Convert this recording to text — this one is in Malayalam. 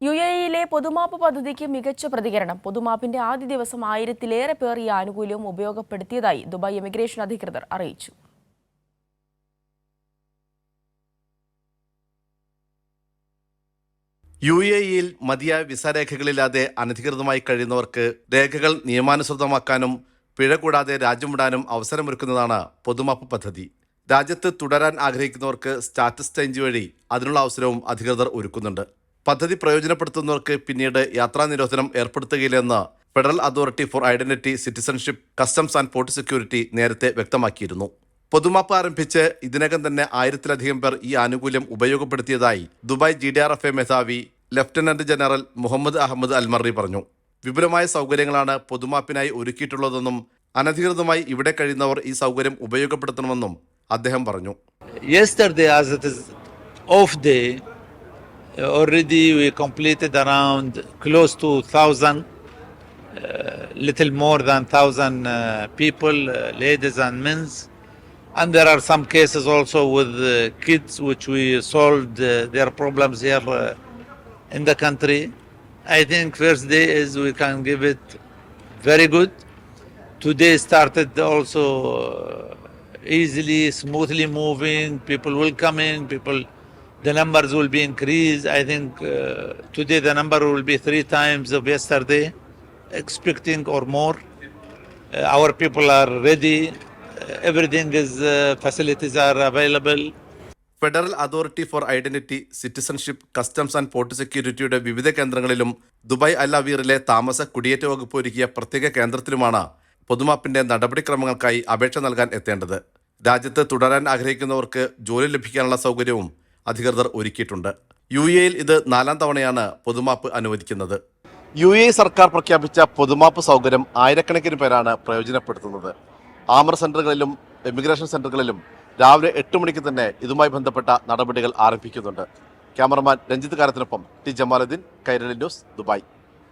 യു എ ഇയിലെ പൊതുമാപ്പ് പദ്ധതിക്ക് മികച്ച പ്രതികരണം. പൊതുമാപ്പിന്റെ ആദ്യ ദിവസം ആയിരത്തിലേറെ പേർ ഈ ആനുകൂല്യം ഉപയോഗപ്പെടുത്തിയതായി ദുബായ് ഇമിഗ്രേഷൻ അധികൃതർ അറിയിച്ചു. യു എ ഇയിൽ മതിയായ വിസ രേഖകളില്ലാതെ അനധികൃതമായി കഴിയുന്നവർക്ക് രേഖകൾ നിയമാനുസൃതമാക്കാനും പിഴ കൂടാതെ രാജ്യം വിടാനും അവസരമൊരുക്കുന്നതാണ് പൊതുമാപ്പ് പദ്ധതി. രാജ്യത്ത് തുടരാൻ ആഗ്രഹിക്കുന്നവർക്ക് സ്റ്റാറ്റസ് ചേഞ്ച് വഴി അതിനുള്ള അവസരവും അധികൃതർ ഒരുക്കുന്നുണ്ട്. പദ്ധതി പ്രയോജനപ്പെടുത്തുന്നവർക്ക് പിന്നീട് യാത്രാ നിരോധനം ഏർപ്പെടുത്തുകയില്ലെന്ന് federal authority for identity citizenship customs and port security നേരത്തെ വ്യക്തമാക്കിയിരുന്നു. പൊതുമാപ്പ് ആരംഭിച്ച് ഇതിനകം തന്നെ ആയിരത്തിലധികം പേർ ഈ ആനുകൂല്യം ഉപയോഗപ്പെടുത്തിയതായി Dubai G D R F A മേധാവി lieutenant general Mohammed Ahmed Almarri പറഞ്ഞു. വിപുലമായ സൗകര്യങ്ങളാണ് പൊതുമാപ്പിനായി ഒരുക്കിയിട്ടുള്ളതെന്നും അനധികൃതമായി ഇവിടെ കഴിയുന്നവർ ഈ സൗകര്യം ഉപയോഗപ്പെടുത്തണമെന്നും അദ്ദേഹം പറഞ്ഞു. Already we completed around close to thousand, uh, little more than thousand uh, people, uh, ladies and men's, and there are some cases also with uh, kids which we solved uh, their problems here uh, in the country. I think first day is we can give it very good. Today started also easily, smoothly moving. People will come in. People, the numbers will be increased. I think uh, today the number will be three times of yesterday, expecting or more. Uh, our people are ready. Uh, everything is uh, facilities are available. Federal authority for identity citizenship customs and port സെക്യൂരിറ്റിയുടെ വിവിധ കേന്ദ്രങ്ങളിലും ദുബായ് അൽ അവീറിലെ താമസ കുടിയേറ്റ വകുപ്പ് ഒരുക്കിയ പ്രത്യേക കേന്ദ്രത്തിലുമാണ് പൊതുമാപ്പിന്റെ നടപടിക്രമങ്ങൾക്കായി അപേക്ഷ നൽകാൻ എത്തേണ്ടത് രാജ്യത്ത് തുടരാൻ ആഗ്രഹിക്കുന്നവർക്ക് ജോലി ലഭിക്കാനുള്ള സൗകര്യവും അധികൃതർ ഒരുക്കിയിട്ടുണ്ട്. യു എയിൽ ഇത് നാലാം തവണയാണ് പൊതുമാപ്പ് അനുവദിക്കുന്നത്. യു എ സർക്കാർ പ്രഖ്യാപിച്ച പൊതുമാപ്പ് സൗകര്യം ആയിരക്കണക്കിന് പേരാണ് പ്രയോജനപ്പെടുത്തുന്നത്. ആമർ സെന്ററുകളിലും എമിഗ്രേഷൻ സെന്ററുകളിലും രാവിലെ എട്ട് മണിക്ക് തന്നെ ഇതുമായി ബന്ധപ്പെട്ട നടപടികൾ ആരംഭിക്കുന്നുണ്ട്. Cameraman Ranjith കാരത്തിനൊപ്പം T Jamaluddin Kairali news Dubai.